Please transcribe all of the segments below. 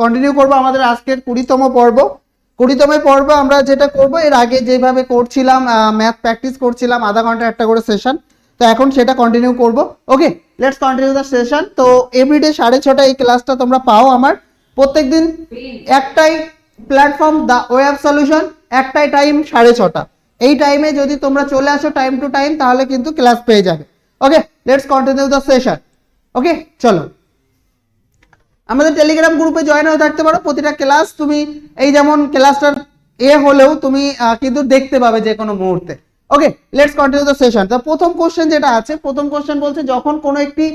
Continue করব আমাদের আজকের কুড়িতম পর্ব। কুড়িতম পর্ব আমরা যেটা করব, এর আগে যেভাবে করছিলাম ম্যাথ প্র্যাকটিস করছিলাম, আধা ঘণ্টা একটা করে সেশন তো এখন সেটা কন্টিনিউ করব। Okay let's continue the session তো এভরিডে সাড়ে ছটা এই ক্লাসটা তোমরা পাও আমার। প্রত্যেকদিন একটাই প্ল্যাটফর্ম দ্য ওয়েব সলিউশন একটাই টাইম সাড়ে ছটা। এই টাইমে যদি তোমরা চলে আসো টাইম টু টাইম তাহলে কিন্তু ক্লাস পেয়ে যাবে। Okay let's continue the session okay চলো। আমাদের টেলিগ্রাম গ্রুপে জয়েন হয়ে থাকতে পারো। প্রতিটা ক্লাস তুমি, এই যেমন ক্লাসটার এ হলেও তুমি কিন্তু দেখতে পাবে যে কোনো মুহূর্তে। Okay let's continue the session তো প্রথম কোশ্চেন যেটা আছে, প্রথম কোশ্চেন বলছে, যখন কোনো একটি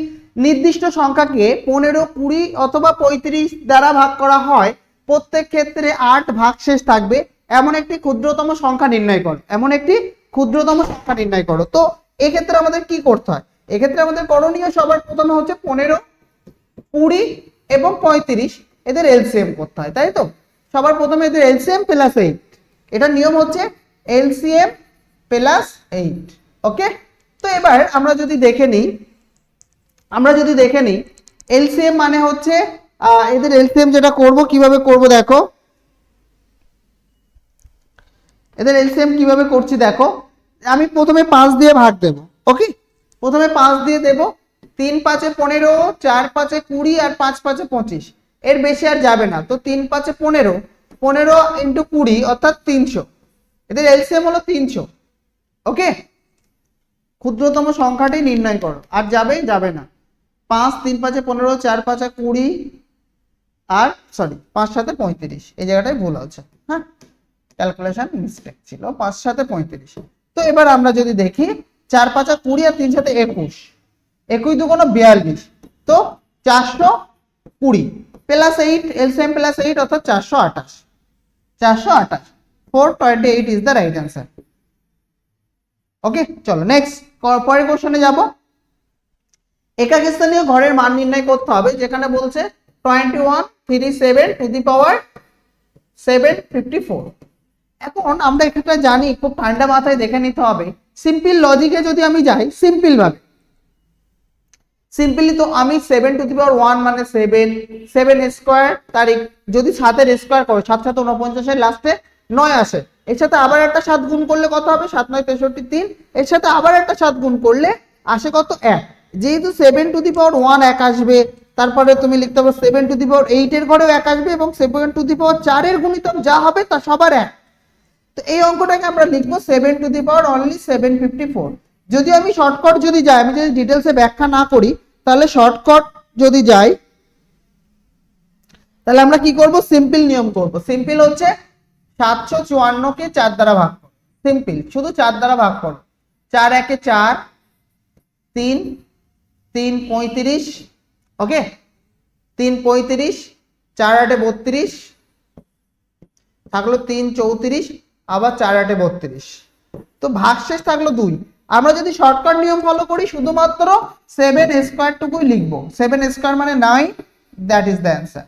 নির্দিষ্ট সংখ্যাকে পনেরো, কুড়ি অথবা পঁয়ত্রিশ দ্বারা ভাগ করা হয়, প্রত্যেক ক্ষেত্রে আট ভাগশেষ থাকবে। এমন একটি ক্ষুদ্রতম সংখ্যা নির্ণয় করো। এমন একটি ক্ষুদ্রতম সংখ্যা নির্ণয় করো। তো, এক্ষেত্রে আমাদের কি করতে হয়? এক্ষেত্রে আমাদের করণীয় সবার প্রথমে হচ্ছে পনেরো, কুড়ি এবং পঁয়ত্রিশ, এদের এলসিএম করতে হয়, তাই তো? সবার প্রথমে এদের এলসিএম প্লাস এইট এটার নিয়ম হচ্ছে এলসিএম প্লাস এইট ওকে তো এবার আমরা যদি দেখে নিই, আমরা যদি দেখে নিই এলসিএম মানে হচ্ছে এদের এলসিএম যেটা করব, কীভাবে করব দেখো? এদের এলসিএম কীভাবে করছি দেখো? আমি প্রথমে পাঁচ দিয়ে ভাগ দেব ওকে প্রথমে পাঁচ দিয়ে দেব তিন পাঁচে পনেরো, চার পাঁচে কুড়ি আর পাঁচ পাঁচে পঁচিশ। এর বেশি আর যাবে না। তো তিন পাঁচে পনেরো পনেরো ইন্টু কুড়ি অর্থাৎ তিনশো। এদের এলসিএম হলো তিনশো। ওকে? ক্ষুদ্রতম সংখ্যাটি নির্ণয় করো। আর যাবে যাবে না। পাঁচ, তিন পাঁচে পনেরো, চার পাঁচে কুড়ি আর সরি পাঁচ সাথে পঁয়ত্রিশ। এই জায়গাটায় ভুল হচ্ছে হ্যাঁ? ক্যালকুলেশন মিস্টেক ছিল। পাঁচ সাথে পঁয়ত্রিশ। তো এবার আমরা যদি দেখি, চার পাঁচা কুড়ি আর তিন সাথে একুশ। একুশ কোনো বিয়াল্লিশ। তো চারশো কুড়ি plus eight LCM plus eight অর্থাৎ চারশো আঠাশ। চারশো আঠাশ। Four twenty eight is the right answer okay চলো নেক্সট পরের কোশ্চেনে যাব। একাক স্থানীয় ঘরের মান নির্ণয় করতে হবে, যেখানে বলছে twenty one three seven to the power seven fifty four এখন আমরা এখানটা জানি, খুব ঠান্ডা মাথায় দেখে নিতে হবে। সিম্পল লজিকে যদি আমি যাই সিম্পল ভাবে। সিম্পলি তো আমি seven to the power one মানে সেভেন সেভেন স্কোয়ার তারিখ, যদি সাতের স্কোয়ার করো, সাত সাত উনপঞ্চাশের লাস্টে নয় আসে। এর সাথে আবার একটা সাত গুণ করলে কত হবে? সাত নয় তেষট্টি তিন। এর সাথে আবার একটা সাত গুণ করলে আসে কত? এক। যেহেতু seven to the power one এক আসবে, তারপরে তুমি লিখতে পারো সেভেন টু দি পাওয়ার এইটের ঘরেও এক আসবে এবং সেভেন টু দি পাওয়ার চারের গুণিতক যা হবে তা সবার এক। তো এই অঙ্কটাকে আমরা লিখব seven to the power only seven fifty four যদি আমি শর্টকাট যদি যাই, আমি যদি ডিটেলসে ব্যাখ্যা না করি তাহলে শর্টকাট যদি যাই, তাহলে আমরা কি করব? সিম্পল নিয়ম করব। সিম্পল হচ্ছে সাতশো চুয়ান্নকে চার দ্বারা ভাগ করো। সিম্পল শুধু চার দ্বারা ভাগ করো। চার একে চার, তিন তিন পঁয়ত্রিশ ওকে তিন পঁয়ত্রিশ, চার আটে বত্রিশ, থাকল তিন চৌত্রিশ, আবার চার আটে বত্রিশ। তো ভাগশেষ থাকল দুই। আমরা যদি শর্টকাট নিয়ম ফলো করি, শুধুমাত্র সেভেন স্কোয়ার টুকুই লিখব। সেভেন স্কোয়ার মানে nine that is the answer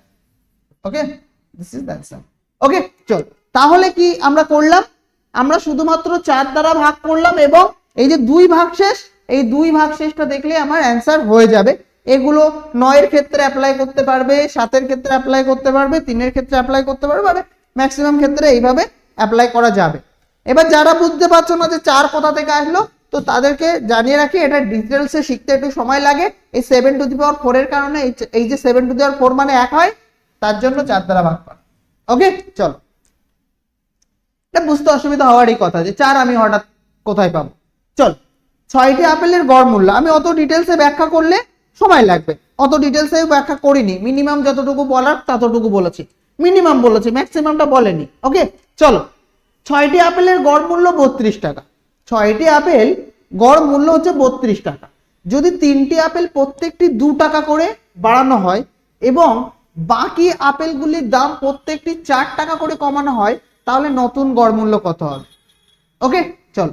okay this is the answer okay চল। তাহলে কি আমরা করলাম? আমরা শুধুমাত্র চার দ্বারা ভাগ করলাম এবং এই যে দুই ভাগশেষ এই দুই ভাগশেষটা দেখলে আমার অ্যান্সার হয়ে যাবে। এগুলো নয়ের ক্ষেত্রে অ্যাপ্লাই করতে পারবে, সাতের ক্ষেত্রে অ্যাপ্লাই করতে পারবে, তিনের ক্ষেত্রে অ্যাপ্লাই করতে পারবে ম্যাক্সিমাম ক্ষেত্রে এইভাবে অ্যাপ্লাই করা যাবে। এবার যারা বুঝতে পারছ না যে চার কোথা থেকে আসলো তো তাদেরকে জানিয়ে রাখি, এটা ডিটেলসে শিখতে একটু সময় লাগে। এই seven to the power four এর কারণে এই যে- এই যে seven to the power four মানে এক হয়, তার জন্য চার দ্বারা ভাগ করা। ওকে চলো। এটা বুঝতে অসুবিধা হওয়ারই কথা যে চার আমি হঠাৎ কোথায় পাবো। চল। ছয়টি আপেলের গড় মূল্য। আমি অত ডিটেলসে ব্যাখ্যা করলে সময় লাগবে। অত ডিটেলসে ব্যাখ্যা করিনি। মিনিমাম যতটুকু বলার, ততটুকু বলেছি। মিনিমাম বলেছি ম্যাক্সিমামটা বলেনি। ওকে চলো। ছয়টি আপেলের গড় মূল্য বত্রিশ টাকা। ছয়টি আপেল, গড় মূল্য হচ্ছে বত্রিশ টাকা। যদি তিনটি আপেল প্রত্যেকটি দু টাকা করে বাড়ানো হয় এবং বাকি আপেলগুলির দাম প্রত্যেকটি চার টাকা করে কমানো হয়, তাহলে নতুন গড় মূল্য কত হবে? ওকে, চল।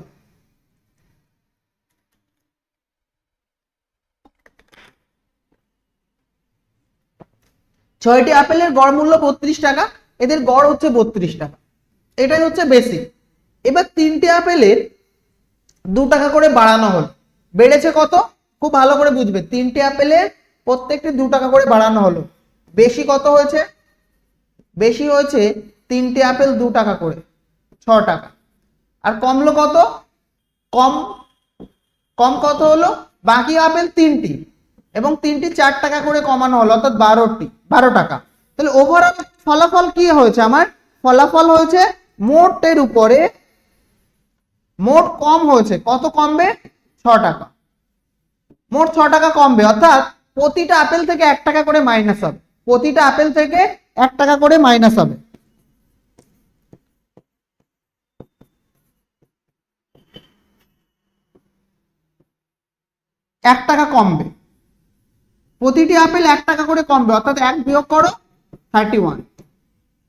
ছয়টি আপেলের গড় মূল্য বত্রিশ টাকা, এদের গড় হচ্ছে বত্রিশ টাকা। এটাই হচ্ছে বেসিক এবার তিনটি আপেলের দু টাকা করে বাড়ানো হলো। বেড়েছে কত? খুব ভালো করে বুঝবে। তিনটে আপেলের প্রত্যেকটি দু টাকা করে বাড়ানো হলো। বেশি কত হয়েছে? বেশি হয়েছে তিনটে আপেল দু টাকা করে, ছ টাকা। আর কমলো কত? কম কম কত হলো? বাকি আপেল তিনটি। এবং তিনটি চার টাকা করে কমানো হলো, অর্থাৎ বারোটি, বারো টাকা। তাহলে ওভারঅল ফলাফল কি হয়েছে আমার? ফলাফল হয়েছে মোটের উপরে মোট কম হয়েছে। কত কমবে? ছ টাকা। মোট ছ টাকা কমবে। অর্থাৎ প্রতিটা আপেল থেকে এক টাকা করে মাইনাস হবে। প্রতিটা আপেল থেকে এক টাকা করে মাইনাস হবে। এক টাকা কমবে। প্রতিটি আপেল এক টাকা করে কমবে। অর্থাৎ এক বিয়োগ করো থার্টি ওয়ান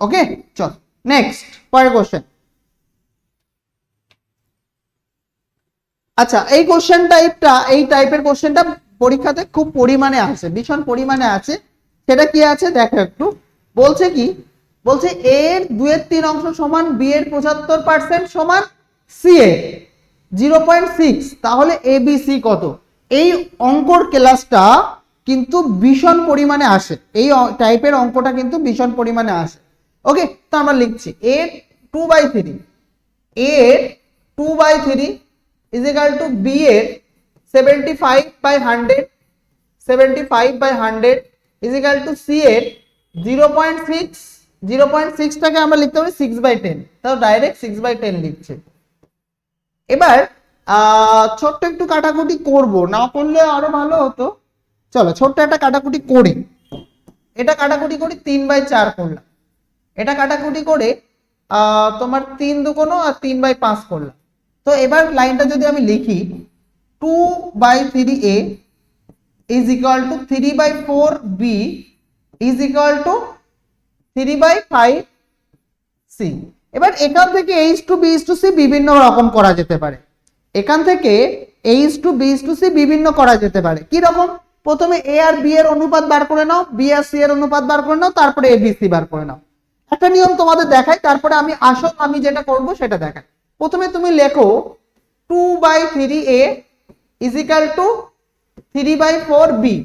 ওকে চল। নেক্সট পরের কোশ্চেন আচ্ছা এই কোশ্চেন টাইপটা এই টাইপের কোশ্চেনটা পরীক্ষাতে খুব পরিমাণে আছে, ভীষণ পরিমাণে আছে। সেটা কি আছে? দেখো একটু। বলছে কি? বলছে এ এর দুয়ের তিন অংশ সমান বি এর পঁচাত্তর পার্সেন্ট সমান C A zero point six তাহলে এ বি সি কত? এই অঙ্কর ক্লাসটা কিন্তু ভীষণ পরিমাণে আসে। এই টাইপের অঙ্কটা কিন্তু ভীষণ পরিমাণে আসে। ওকে তো আমরা লিখছি এ টু বাই থ্রি এর two by three is equal to B এর seventy five by hundred seventy five by hundred is equal to C এর zero point six zero point সিক্সটাকে আমরা লিখতে পারি সিক্স বাই টেন তাও direct six by ten লিখছে এবার ছোট্ট একটু কাটাকুটি করব। না করলে আরও ভালো হতো। চলো, ছোট্ট একটা কাটাকুটি করি। এটা কাটাকুটি করি তিন বাই চার করলাম। এটা কাটাকুটি করে তোমার তিন দুকোনো আর তিন বাই পাঁচ করলাম। তো এবার লাইনটা যদি আমি লিখি two by three A is equal to three by four B is equal to three by five C এবার এখান থেকে H to B to C বিভিন্ন রকম করা যেতে পারে। এখান থেকে H to B to C বিভিন্ন করা যেতে পারে। কি রকম? প্রথমে এ আর বি এর অনুপাত বার করে নাও বি আর সি এর অনুপাত বার করে নাও, তারপরে এ বি সি বার করে নাও। একটা নিয়ম তোমাদের দেখাই, তারপরে আমি আসল আমি যেটা করব সেটা দেখাই। প্রথমে তুমি লেখো two by three A is equal to three by four B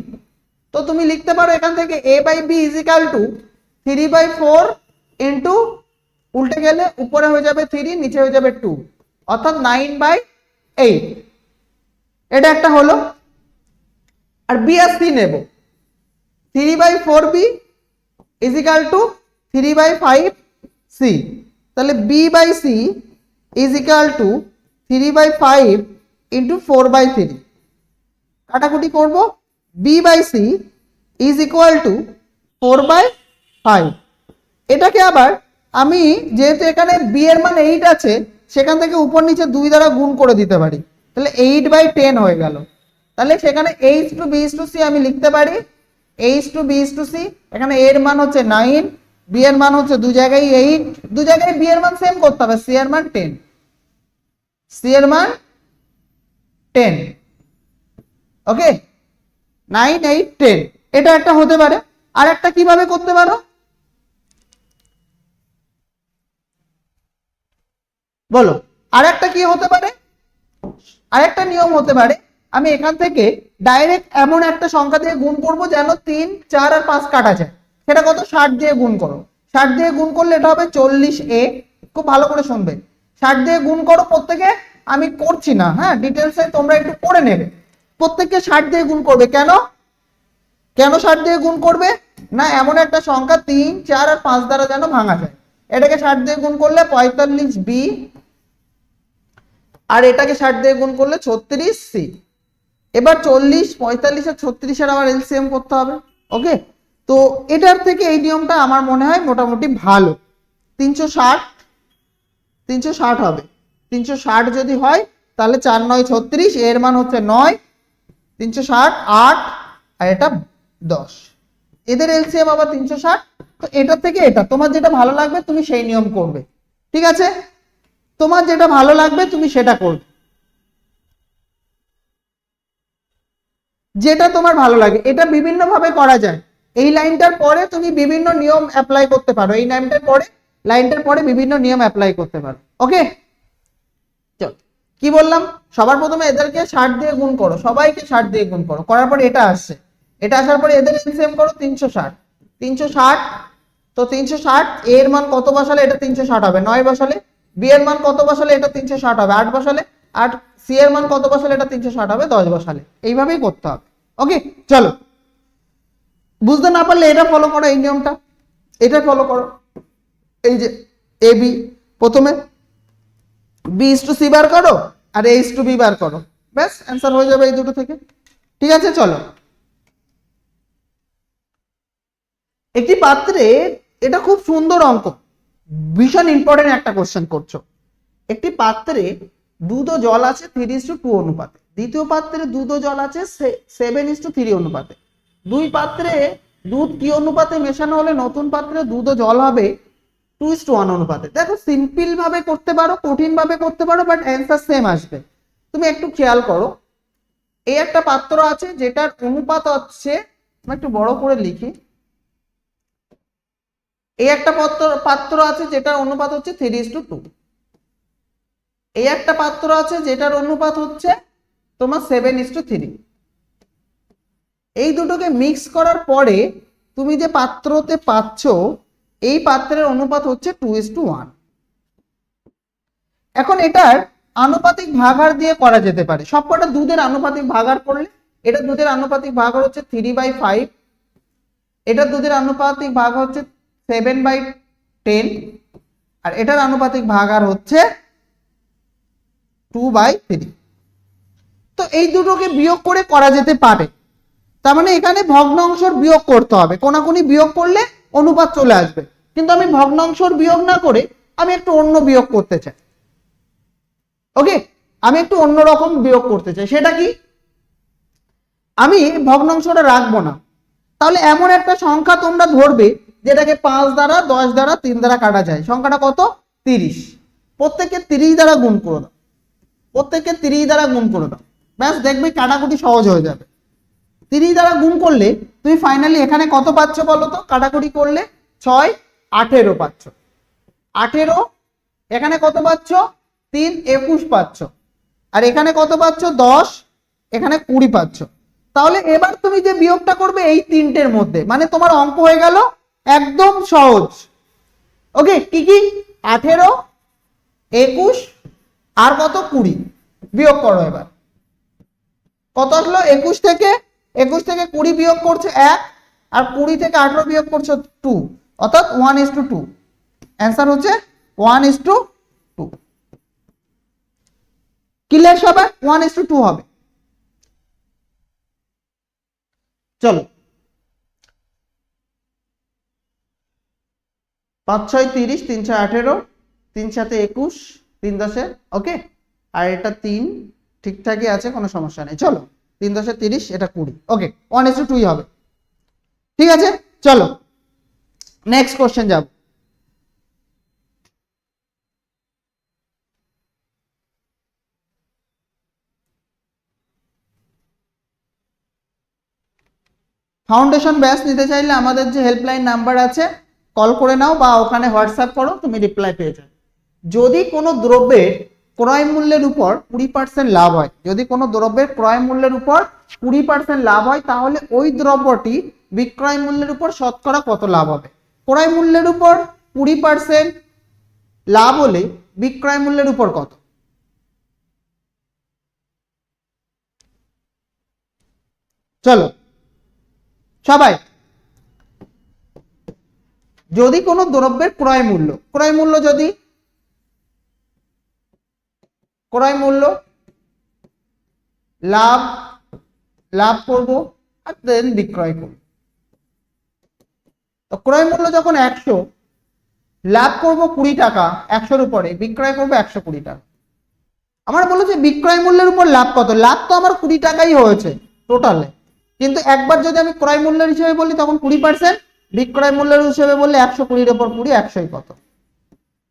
তো তুমি লিখতে পারো এখান থেকে A by B is equal to three by four into উল্টে গেলে উপরে হয়ে যাবে থ্রি নিচে হয়ে যাবে টু অর্থাৎ নাইন বাই এইট এটা একটা হলো। আর বি আর সি নেব। Three by four B is equal to three by five C তাহলে B by C is equal to three by five into four by three কাটাকুটি করব। B by C is equal to four by five এটাকে আবার আমি যেহেতু এখানে B এর মান এইট আছে, সেখান থেকে উপর নিচে দুই দ্বারা গুণ করে দিতে পারি। তাহলে এইট বাই টেন হয়ে গেল। তাহলে সেখানে H to B to C আমি লিখতে পারি। H to B to C এখানে এর মান হচ্ছে নাইন বি এর মান হচ্ছে দু জায়গায় এইট দু জায়গায় বি এর মান সেম করতে হবে সি এর মান টেন সি এর মান ten okay nine eight ten এটা একটা হতে পারে। আর একটা কীভাবে করতে পারো? বলো। আর একটা কি হতে পারে? আর একটা নিয়ম হতে পারে। আমি এখান থেকে ডাইরেক্ট এমন একটা সংখ্যা দিয়ে গুণ করব যেন তিন, চার আর পাঁচ কাটা যায়। সেটা কত? ষাট দিয়ে গুণ করো। ষাট দিয়ে গুণ করলে এটা হবে চল্লিশ এ খুব ভালো করে শুনবে। ষাট দিয়ে গুণ করো প্রত্যেকে, আমি করছি না হ্যাঁ? ডিটেলসে তোমরা একটু পড়ে নেবে। প্রত্যেককে ষাট দিয়ে গুণ করবে। কেন? কেন ষাট দিয়ে গুণ করবে? না, এমন একটা সংখ্যা, তিন, চার আর পাঁচ দ্বারা যেন ভাঙা যায়। এটাকে ষাট দিয়ে গুণ করলে পঁয়তাল্লিশ বি আর এটাকে ষাট দিয়ে গুণ করলে ছত্রিশ সি এবার চল্লিশ, পঁয়তাল্লিশ আর ছত্রিশের আবার এলসিএম করতে হবে। ওকে তো এটার থেকে এই নিয়মটা আমার মনে হয় মোটামুটি ভালো। তিনশো ষাট তিনশো ষাট হবে। তিনশো ষাট যদি হয়, তাহলে চার নয় ছত্রিশ, এর মান হচ্ছে নয়। তিনশো ষাট, আট, আর এটা দশ। এদের এলসিএম আবার তিনশো ষাট, তো এটা থেকে এটা। তোমার যেটা ভালো লাগবে, তুমি সেই নিয়ম করবে। ঠিক আছে? তোমার যেটা ভালো লাগবে, তুমি সেটা করবে। যেটা তোমার ভালো লাগে। এটা বিভিন্ন ভাবে করা যায়। এই লাইনটার পরে তুমি বিভিন্ন নিয়ম অ্যাপ্লাই করতে পারো। এই লাইনটার পরে লাইনটার পরে বিভিন্ন নিয়ম অ্যাপ্লাই করতে পারো। ওকে চল। কি বললাম? সবার প্রথমে এদেরকে ষাট দিয়ে গুণ করো। সবাইকে ষাট দিয়ে গুণ করো। করার পরে এটা আসছে। এটা আসার পরে এদের এলসিএম করো, তিনশো ষাট। তিনশো ষাট, তো তিনশো ষাট এর মান কত বসালে এটা তিনশো ষাট হবে। নয় বসালে, বি এর মান কত বসালে এটা তিনশো ষাট হবে। আট বসালে, আট, সি এর মান কত বসালে এটা তিনশো ষাট হবে? দশ বসালে। এইভাবেই করতে হবে। ওকে চলো। বুঝতে না পারলে এটা ফলো করো, এই নিয়মটা। এটা ফলো করো। এই যে এ বি প্রথমে বি ইস টু সি বার করো আর এ ইস টু বি বার করো। ব্যাস অ্যান্সার হয়ে যাবে এই দুটো থেকে। ঠিক আছে, চলো। একটি পাত্রে, এটা খুব সুন্দর অঙ্ক। ভীষণ ইম্পর্টেন্ট একটা কোশ্চেন করছ। একটি পাত্রে দুধ ও জল আছে থ্রি ইস টু টু অনুপাতে। দ্বিতীয় পাত্রে দুধ ও জল আছে সেভেন ইস টু থ্রি অনুপাতে। দুই পাত্রে দুধ কি অনুপাতে মেশানো হলে নতুন পাত্রে দুধ ও জল হবে? টু ইস টু ওয়ান অনুপাতে। দেখো সিম্পল ভাবে করতে পারো, কঠিন ভাবে করতে পারো বাট অ্যান্সার সেম আসবে। তুমি একটু খেয়াল করো। এই একটা পাত্র আছে যেটার অনুপাত হচ্ছে, আমি একটু বড় করে লিখি। এই একটা পাত্র পাত্র আছে যেটার অনুপাত হচ্ছে থ্রি ইস টু টু এই একটা পাত্র আছে যেটার অনুপাত হচ্ছে তোমার সেভেন ইস টু থ্রি এই দুটোকে মিক্স করার পরে তুমি যে পাত্রতে পাচ্ছ, এই পাত্রের অনুপাত হচ্ছে টু ইস টু ওয়ান এখন এটার আনুপাতিক ভাগার দিয়ে করা যেতে পারে। সবকটা দুধের আনুপাতিক ভাগার করলে, এটা দুধের আনুপাতিক ভাগার হচ্ছে থ্রি বাই ফাইভ এটা দুধের আনুপাতিক ভাগ হচ্ছে সেভেন বাই টেন আর এটার আনুপাতিক ভাগার হচ্ছে টু বাই থ্রি তো এই দুটোকে বিয়োগ করে করা যেতে পারে। তার মানে এখানে ভগ্নাংশর বিয়োগ করতে হবে। কোনাকুনি বিয়োগ করলে অনুপাত চলে আসবে। কিন্তু আমি ভগ্নাংশর বিয়োগ না করে আমি একটু অন্য বিয়োগ করতে চাই। ওকে আমি একটু অন্যরকম বিয়োগ করতে চাই। সেটা কি? আমি ভগ্নাংশটা রাখব না। তাহলে এমন একটা সংখ্যা তোমরা ধরবে, যেটাকে পাঁচ দ্বারা, দশ দ্বারা, তিন দ্বারা কাটা যায়। সংখ্যাটা কত? তিরিশ। প্রত্যেককে তিরিশ দ্বারা গুণ করে দাও। প্রত্যেককে তিরিশ দ্বারা গুণ করে দাও। ব্যাস, দেখবে কাটাকুটি সহজ হয়ে যাবে। তিরিশ দ্বারা গুণ করলে তুমি ফাইনালি এখানে কত পাচ্ছ বলো তো? কাটাকুটি করলে ছয়, আঠেরো পাচ্ছ। আঠেরো, এখানে কত পাচ্ছ? তিন, একুশ পাচ্ছ। আর এখানে কত পাচ্ছ? দশ, এখানে কুড়ি পাচ্ছ। তাহলে এবার তুমি যে বিয়োগটা করবে এই তিনটের মধ্যে মানে তোমার অঙ্ক হয়ে গেল একদম সহজ। ওকে কি কি? আঠেরো, একুশ, আর কত? কুড়ি। বিয়োগ করো এবার। কত আসলো? একুশ থেকে একুশ থেকে কুড়ি বিয়োগ করছে এক, আর কুড়ি থেকে আঠেরো বিয়োগ করছে টু অর্থাৎ one is to two answer হচ্ছে one is to two clear সবাই? ওয়ান ইস টু টু হবে। চলো। পাঁচ, ছয়, তিরিশ, তিন, ছয়, আঠেরো, তিন সাথে একুশ, তিন, দশে ওকে আর এটা তিন, ঠিকঠাকই আছে, কোনো সমস্যা নেই। চলো। তিন দশে তিরিশ, এটা কুড়ি। ওকে ওয়ান ইস টু টুই হবে। ঠিক আছে? চলো। নেক্সট কোশ্চেন যাব। ফাউন্ডেশন ব্যাচ নিতে চাইলে আমাদের যে হেল্পলাইন নাম্বার আছে কল করে নাও বা ওখানে হোয়াটসঅ্যাপ করো, তুমি রিপ্লাই পেয়ে যাবে। যদি কোনো দ্রব্যের ক্রয় মূল্যের উপর কুড়ি পার্সেন্ট লাভ হয়। যদি কোনো দ্রব্যের ক্রয় মূল্যের উপর কুড়ি পার্সেন্ট লাভ হয়, তাহলে ওই দ্রব্যটি বিক্রয় মূল্যের উপর শতকরা কত লাভ হবে? ক্রয় মূল্যের উপর কুড়ি পার্সেন্ট লাভ হলে বিক্রয় মূল্যের উপর কত? চলো, সবাই। যদি কোনো দ্রব্যের ক্রয় মূল্য ক্রয় মূল্য যদি ক্রয় মূল্য, লাভ লাভ করব, আর দেন বিক্রয় করব। তো ক্রয় মূল্য যখন একশো, লাভ করব কুড়ি টাকা, একশোর উপরে, বিক্রয় করব একশো কুড়ি টাকা। আমার বিক্রয় মূল্যের উপর লাভ কত? লাভ তো আমার কুড়ি টাকাই হয়েছে টোটালে কিন্তু একবার যদি আমি ক্রয় মূল্যের হিসেবে বলি, তখন কুড়ি পার্সেন্ট বিক্রয় মূল্যের হিসেবে বললে একশো কুড়ির ওপর কুড়ি, একশোই কত?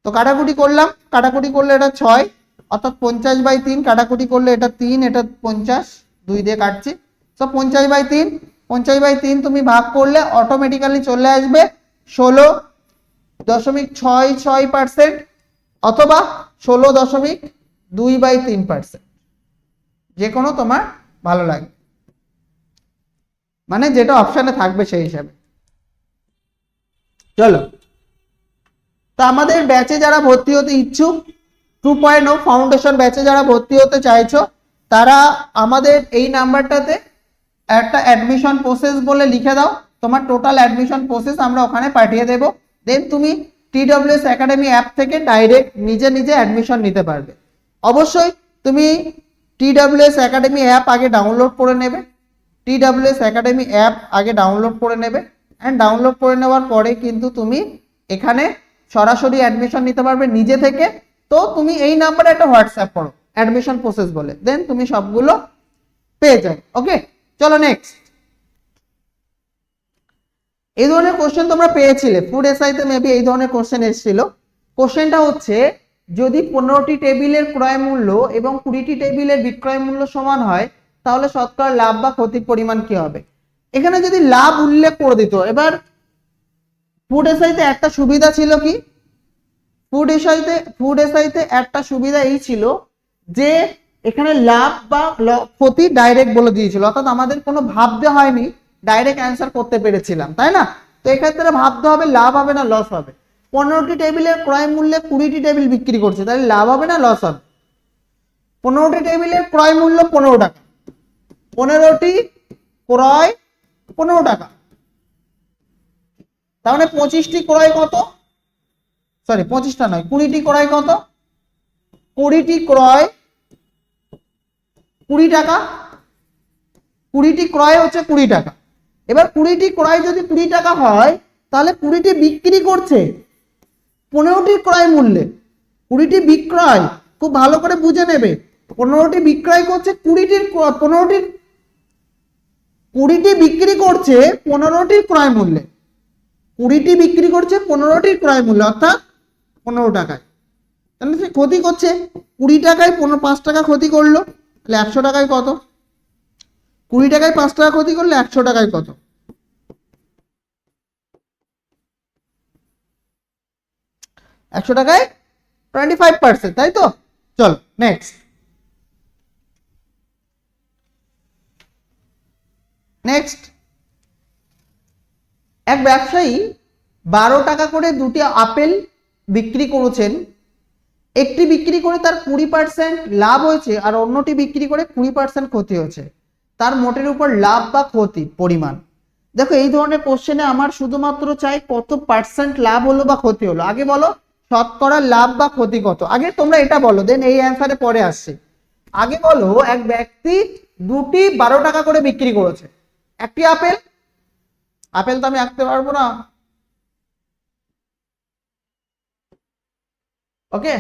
তো কাটাকুটি করলাম, কাটাকুটি করলে এটা ছয় অর্থাৎ পঞ্চাশ বাই তিন কাটাকুটি করলে এটা তিন, এটা পঞ্চাশ, দুই দিয়ে কাটছি। তো পঞ্চাশ বাই তিন, পঞ্চাশ বাই তিন তুমি ভাগ করলে অটোমেটিক্যালি চলে আসবে ষোলো দশমিক ছয় ছয় পার্সেন্ট অথবা ষোলো দশমিক দুই বাই তিন পার্সেন্ট যে কোনো তোমার ভালো লাগবে। মানে যেটা অপশানে থাকবে সেই হিসাবে। চলো। তা আমাদের ব্যাচে যারা ভর্তি হতে ইচ্ছুক টু পয়েন্ট ও ফাউন্ডেশন ব্যাচে যারা ভর্তি হতে চাইছো, তারা আমাদের এই নাম্বারটাতে একটা অ্যাডমিশন প্রসেস বলে লিখে দাও। তোমার টোটাল অ্যাডমিশন প্রসেস আমরা ওখানে পাঠিয়ে দেবো। দেন তুমি টিডব্লিউএস একাডেমি অ্যাপ থেকে ডাইরেক্ট নিজে নিজে অ্যাডমিশন নিতে পারবে। অবশ্যই তুমি টিডব্লিউএস একাডেমি অ্যাপ আগে ডাউনলোড করে নেবে। টিডব্লিউএস একাডেমি অ্যাপ আগে ডাউনলোড করে নেবে। অ্যান্ড ডাউনলোড করে নেওয়ার পরে কিন্তু তুমি এখানে সরাসরি অ্যাডমিশন নিতে পারবে নিজে থেকে। তো তুমি এই নাম্বারে একটা হোয়াটসঅ্যাপ করো অ্যাডমিশন প্রসেস বলে। দেন তুমি সবগুলো পেয়ে যাবে ওকে চলো নেক্সট এই ধরনের কোশ্চেন তোমরা পেয়েছিলে ফুড এসআইতে মেবি এই ধরনের কোশ্চেন এসেছিল। কোশ্চেনটা হচ্ছে, যদি পনেরোটি টেবিলের ক্রয় মূল্য এবং কুড়িটি টেবিলের বিক্রয় মূল্য সমান হয়, তাহলে শতকরা লাভ বা ক্ষতির পরিমাণ কি হবে? এখানে যদি লাভ উল্লেখ করে দিত, এবার ফুড এসআইতে একটা সুবিধা ছিল কি? ফুড এসআইতে ফুড এসআইতে একটা সুবিধা এই ছিল যে এখানে লাভ বা ক্ষতি ডাইরেক্ট বলে দিয়েছিল। অর্থাৎ আমাদের কোনো ভাবতে হয়নি ডাইরেক্ট অ্যান্সার করতে পেরেছিলাম, তাই না? তো এক্ষেত্রে ভাবতে হবে লাভ হবে না লস হবে। পনেরোটি টেবিলের ক্রয় মূল্যে কুড়িটি টেবিল বিক্রি করছে, তাহলে লাভ হবে না লস হবে? পনেরোটি টেবিলের ক্রয় মূল্য পনেরো টাকা। পনেরোটি ক্রয় পনেরো টাকা। তার মানে পঁচিশটি ক্রয় কত? সরি, পঁচিশটা নয়, কুড়িটি ক্রয় কত? কুড়িটি ক্রয়, কুড়ি টাকা। কুড়িটি ক্রয় হচ্ছে কুড়ি টাকা। এবার কুড়িটি ক্রয় যদি কুড়ি টাকা হয়, তাহলে কুড়িটি বিক্রি করছে পনেরোটি ক্রয় মূল্যে। কুড়িটি বিক্রয়, খুব ভালো করে বুঝে নেবে। পনেরোটি বিক্রয় করছে কুড়িটির পনেরোটির কুড়িটি বিক্রি করছে পনেরোটির ক্রয় মূল্যে। কুড়িটি বিক্রি করছে পনেরোটির ক্রয় মূল্য, অর্থাৎ পনেরো টাকায়। তাহলে সে ক্ষতি করছে। কুড়ি টাকায় পনেরো, পাঁচ টাকা ক্ষতি করল, তাহলে একশো টাকায় কত? কুড়ি টাকায় পাঁচ টাকা ক্ষতি করলে একশো টাকায় কত? একশো টাকায় টোয়েন্টি ফাইভ পার্সেন্ট তাই তো? চল নেক্সট নেক্সট এক ব্যবসায়ী বারো টাকা করে দুটি আপেল বিক্রি করেছেন, একটি বিক্রি করে তার কুড়ি পার্সেন্ট লাভ হয়েছে আর অন্যটি বিক্রি করে কুড়ি পার্সেন্ট ক্ষতি হয়েছে। তার মোটের উপর লাভ বা ক্ষতি, পরিমাণ। দেখো, এই ধরনের কোশ্চেনে আমার শুধুমাত্র চাই কত পার্সেন্ট লাভ হলো বা ক্ষতি হলো। আগে বলো, শতকরা লাভ বা ক্ষতি কত? আগে তোমরা এটা বলো দেন এই অ্যান্সারে পরে আসছে। আগে বলো, এক ব্যক্তি দুটি বারো টাকা করে বিক্রি করেছে। একটি আপেল? আপেল তো আমি আঁকতে পারব না। ওকে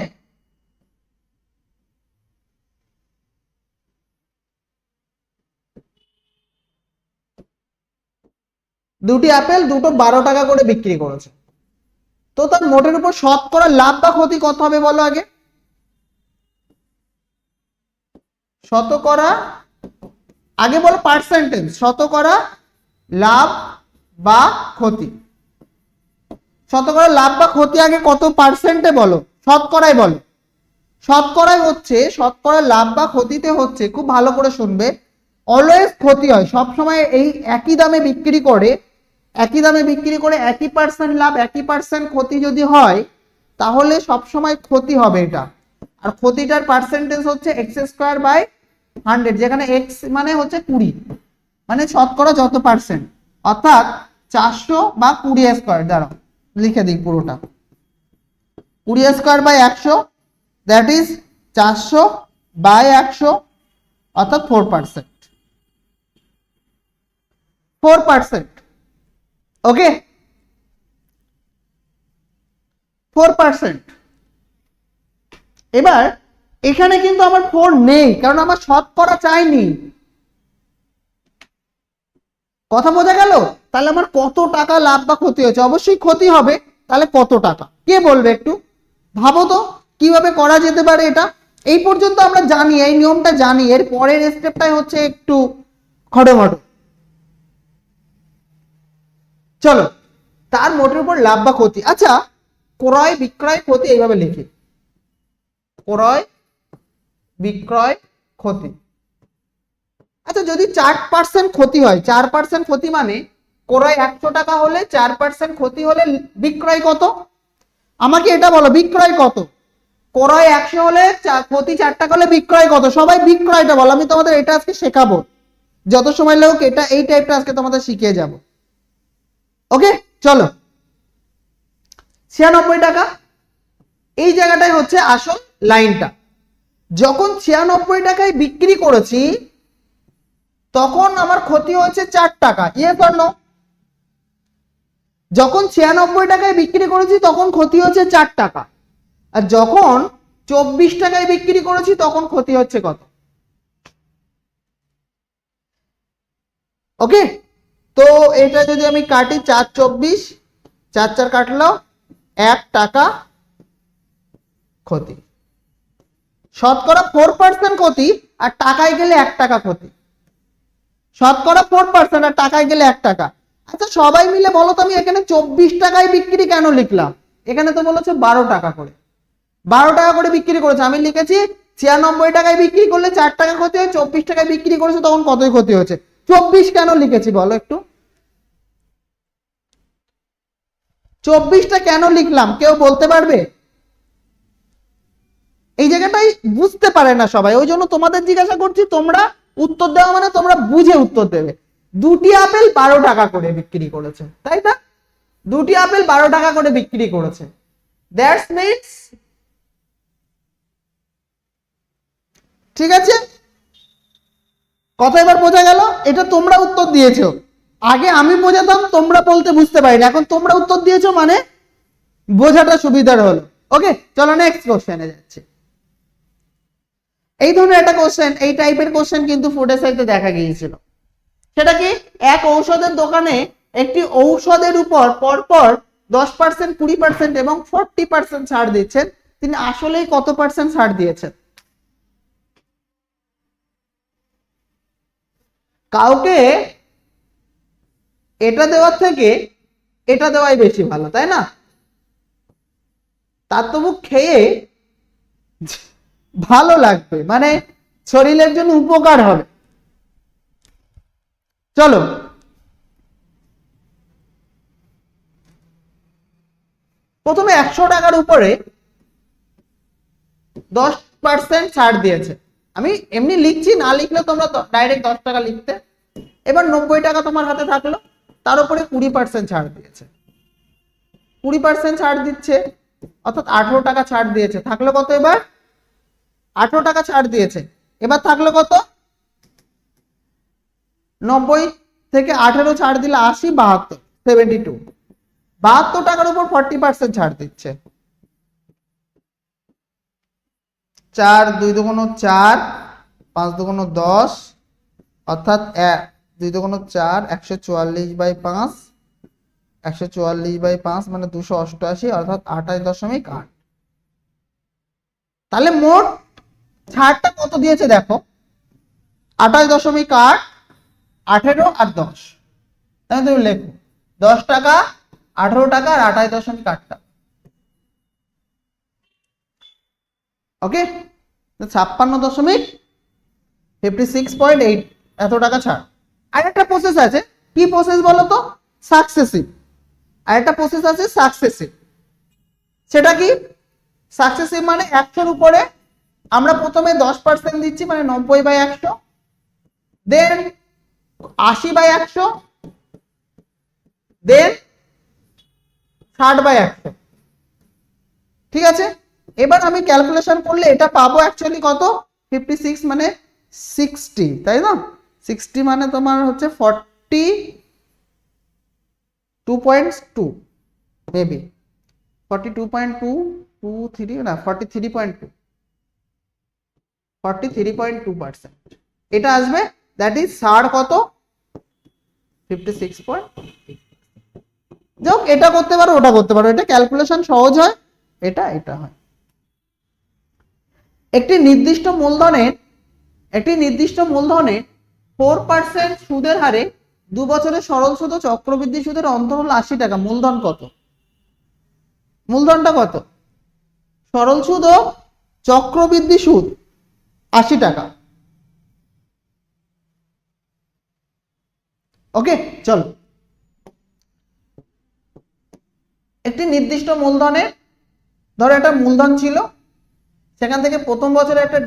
দুটি আপেল, দুটো বারো টাকা করে বিক্রি করেছে। তো তার মোটের উপর শতকরা লাভ বা ক্ষতি কত হবে বলো আগে? শতকরা আগে বলো পার্সেন্টেজ শতকরা লাভ বা ক্ষতি। শতকরা লাভ বা ক্ষতি আগে কত পার্সেন্টে বলো? শতকরায় বলো। শতকরায় হচ্ছে শতকরা লাভ বা ক্ষতিতে হচ্ছে, খুব ভালো করে শুনবে অলওয়েজ ক্ষতি হয়। সবসময় এই একই দামে বিক্রি করে, একই দামে বিক্রি করে একই পার্সেন্ট লাভ, একই পার্সেন্ট ক্ষতি যদি হয়, তাহলে সব সময় ক্ষতি হবে এটা। আর ক্ষতিটার পার্সেন্টেজ হচ্ছে এক্স স্কোয়ার বাই হান্ড্রেড যেখানে এক্স মানে হচ্ছে কুড়ি। মানে শতকরা যত পার্সেন্ট অর্থাৎ চারশো বা কুড়ি স্কোয়ার দাঁড়াও। লিখে দিই পুরোটা। কুড়ি স্কোয়ার বাই একশো দ্যাট ইজ চারশো বাই একশো, অর্থাৎ four percent four percent okay four percent এবার, এখানে কিন্তু আমার ফোর নেই, কারণ আমার শতকরা চাইনি। কথা বোঝা গেল? তাহলে আমার কত টাকা লাভ বা ক্ষতি হয়েছে? অবশ্যই ক্ষতি হবে। তাহলে কত টাকা? কে বলবে একটু? ভাবো তো, কীভাবে করা যেতে পারে এটা? এই পর্যন্ত আমরা জানি, এই নিয়মটা জানি। এর পরের স্টেপটাই হচ্ছে একটু খড়মটো চলো, তার মোটের উপর লাভ বা ক্ষতি। আচ্ছা ক্রয়, বিক্রয়, ক্ষতি এইভাবে লিখি। ক্রয়, বিক্রয়, ক্ষতি। আচ্ছা যদি চার পার্সেন্ট ক্ষতি হয়, চার পার্সেন্ট ক্ষতি মানে ক্রয় একশো টাকা হলে চার পার্সেন্ট ক্ষতি হলে বিক্রয় কত? আমাকে এটা বলো, বিক্রয় কত? ক্রয় একশো হলে ক্ষতি চার টাকা হলে বিক্রয় কত? সবাই বিক্রয়টা বলো, আমি তোমাদের এটা আজকে শেখাবো। যত সময় লাগুক এটা, এই টাইপটা আজকে তোমাদের শিখিয়ে যাব। ওকে চলো। ছিয়ানব্বই টাকা। এই জায়গাটাই হচ্ছে আসল লাইনটা। যখন ছিয়ানব্বই টাকায় বিক্রি করেছি, তখন আমার ক্ষতি হচ্ছে চার টাকা। ইয়ে নো যখন ছিয়ানব্বই টাকায় বিক্রি করেছি, তখন ক্ষতি হচ্ছে চার টাকা। আর যখন চব্বিশ টাকায় বিক্রি করেছি, তখন ক্ষতি হচ্ছে কত? ওকে তো এটা যদি আমি কাটি চার চব্বিশ, চার চার কাটলো এক টাকা ক্ষতি। শতকরা ফোর পার্সেন্ট ক্ষতি, আর টাকায় গেলে এক টাকা ক্ষতি। শতকরা ফোর পার্সেন্ট আর টাকায় গেলে এক টাকা। আচ্ছা সবাই মিলে বলো তো আমি এখানে চব্বিশ টাকায় বিক্রি কেন লিখলাম? এখানে তো বলেছে বারো টাকা করে। বারো টাকা করে বিক্রি করেছে। আমি লিখেছি, ছিয়ানব্বই টাকায় বিক্রি করলে চার টাকা ক্ষতি হয়, চব্বিশ টাকায় বিক্রি করেছে তখন কতই ক্ষতি হয়েছে? চব্বিশ কেন লিখেছি বলো একটু। চব্বিশটা কেন লিখলাম? কেউ বলতে পারবে? এই জায়গাটাই বুঝতে পারে না সবাই। ওই জন্য তোমাদের জিজ্ঞাসা করছি, তোমরা উত্তর দেওয়া মানে তোমরা বুঝে উত্তর দেবে। দুটি আপেল বারো টাকা করে বিক্রি করেছে, তাই না? দুটি আপেল বারো টাকা করে বিক্রি করেছে। ঠিক আছে? কথা এবার বোঝা গেল? এটা তোমরা উত্তর দিয়েছ। আগে আমি বোঝাতাম, তোমরা বলতে বুঝতে পারিনি। এখন তোমরা উত্তর দিয়েছ মানে বোঝাটা সুবিধার হলো। ওকে চলো নেক্সট কোশ্চেনে যাচ্ছি। এই ধরনের একটা কোশ্চেন এই টাইপের কোশ্চেন কিন্তু ফুড এসআইতে দেখা গিয়েছিল। সেটা কি? এক ঔষধের দোকানে একটি ঔষধের উপর পরপর দশ পার্সেন্ট কুড়ি পার্সেন্ট এবং ফোরটি পার্সেন্ট ছাড় দিচ্ছেন। তিনি আসলেই কত পার্সেন্ট ছাড় দিয়েছেন? কাউকে এটা দেওয়ার থেকে এটা দেওয়াই বেশি ভালো, তাই না? তার তবু খেয়ে ভালো লাগবে মানে শরীরের জন্য উপকার হবে। চলো। প্রথমে একশো টাকার উপরে দশ পার্সেন্ট ছাড় দিয়েছে। আমি এমনি লিখছি, না লিখলে তোমরা ডাইরেক্ট দশ টাকা লিখতে। এবার নব্বই টাকা তোমার হাতে থাকল, তার উপরে কুড়ি পার্সেন্ট ছাড় দিয়েছে। কুড়ি পার্সেন্ট ছাড় দিচ্ছে, অর্থাৎ আঠেরো টাকা ছাড় দিয়েছে। থাকল কত এবার? আঠেরো টাকা ছাড় দিয়েছে। এবার থাকল কত? নব্বই থেকে আঠেরো ছাড় দিলে আশি, বাহাত্তর সেভেন্টি টু বাহাত্তর টাকার উপর ফর্টি পার্সেন্ট ছাড় দিচ্ছে। চার, দুই দুগুণ চার, পাঁচ দুগুণ দশ, অর্থাৎ এক, দুই দুগুণ চার, একশো চুয়াল্লিশ বাই পাঁচ, একশো চুয়াল্লিশ বাই পাঁচ মানে দুশো অষ্টআশি, অর্থাৎ আঠাশ দশমিক আট। তাহলে মোট ছাড়টা কত দিয়েছে দেখো? আঠাশ দশমিক আট আঠেরো আর দশ। তাহলে তুমি লেখো। দশ টাকা, আঠেরো টাকা আর আঠাশ দশমিক আট টাকা। ওকে ছাপ্পান্ন দশমিক ফিফটি সিক্স পয়েন্ট এইট এত টাকা ছাড়। আর একটা প্রসেস আছে। কি প্রসেস বলো তো? সাকসেসিভ আর একটা প্রসেস আছে সাকসেসিভ সেটা কি? সাকসেসিভ মানে একশোর উপরে। আমরা প্রথমে দশ পার্সেন্ট দিচ্ছি মানে নব্বই বাই একশো। দেন আশি বাই একশো, দেন ষাট বাই একশো। ঠিক আছে? এবার আমি ক্যালকুলেশন করলে এটা পাবো অ্যাকচুয়ালি কত? ফিফটি সিক্স মানে সিক্সটি তাই না? সিক্সটি মানে তোমার হচ্ছে forty two point two maybe forty two point two two three না forty three point two forty three point two percent এটা আসবে দ্যাট ইজ সার কত? ফিফটি সিক্স পয়েন্ট এটা করতে পারো, ওটা করতে পারো। এটা ক্যালকুলেশন সহজ হয়, এটা এটা হয়। একটি নির্দিষ্ট মূলধনের একটি নির্দিষ্ট মূলধনে ফোর পার্সেন্ট সুদের হারে দু বছরের সরল সুদ চক্রবৃদ্ধি সুদের অন্তর হল আশি টাকা। মূলধন কত? মূলধনটা কত? সরল সুদ ও চক্রবৃদ্ধি সুদ আশি টাকা। ওকে চলো। একটি নির্দিষ্ট মূলধনের, ধরো একটা মূলধন ছিল, সেখান থেকে প্রথম বছরে একটা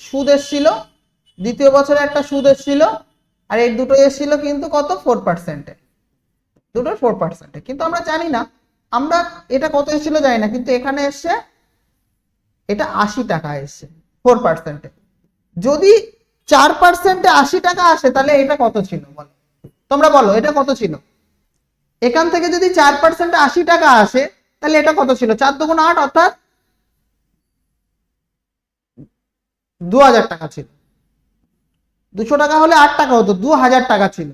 সুদ এসছিল, দ্বিতীয় বছরে একটা সুদ এসছিল, আর এই দুটো এসছিল কিন্তু কত? ফোর পার্সেন্টে দুটো ফোর পার্সেন্টে কিন্তু আমরা জানি না, আমরা এটা কত এসেছিল জানি না, কিন্তু এখানে এসছে এটা আশি টাকা এসছে ফোর পার্সেন্টে যদি চার পার্সেন্টে আশি টাকা আসে, তাহলে এটা কত ছিল বলো? তোমরা বলো, এটা কত ছিল? এখান থেকে যদি চার পার্সেন্ট আশি টাকা আসে, তাহলে এটা কত ছিল? চার দুগুণ আট অর্থাৎ দু হাজার টাকা ছিল। দুশো টাকা হলে আট টাকা হতো, দু হাজার টাকা ছিল।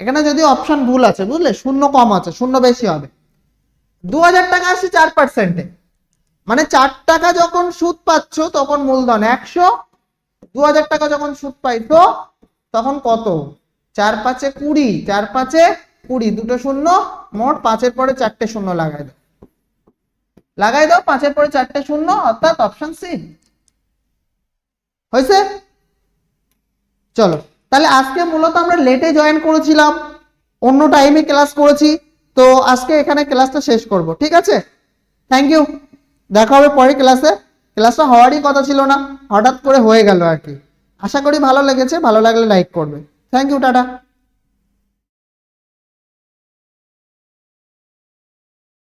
এখানে যদি অপশন ভুল আছে, বুঝলে? শূন্য কম আছে, শূন্য বেশি হবে। দু হাজার টাকা আসছে চার পার্সেন্টে মানে চার টাকা যখন সুদ পাচ্ছ, তখন মূলধন একশো, দু হাজার টাকা যখন সুদ পাইতো তখন কত? চার পাঁচে কুড়ি, চার পাঁচে কুড়ি, দুটো শূন্য, মোট পাঁচের পরে চারটে শূন্য লাগাই দাও। লাগাই দাও, পাঁচের পরে চারটে শূন্য, অর্থাৎ অপশন সি হয়েছে? চলো, তাহলে আজকে মূলত আমরা লেটে জয়েন করেছিলাম, অন্য টাইমে ক্লাস করেছি, তো আজকে এখানে ক্লাসটা শেষ করব, ঠিক আছে? থ্যাংক ইউ দেখা হবে পরে ক্লাসে ক্লাসটা হওয়ারই কথা ছিল না, হঠাৎ করে হয়ে গেল আর কি। আশা করি ভালো লেগেছে, ভালো লাগলে লাইক করবে। Thank you tata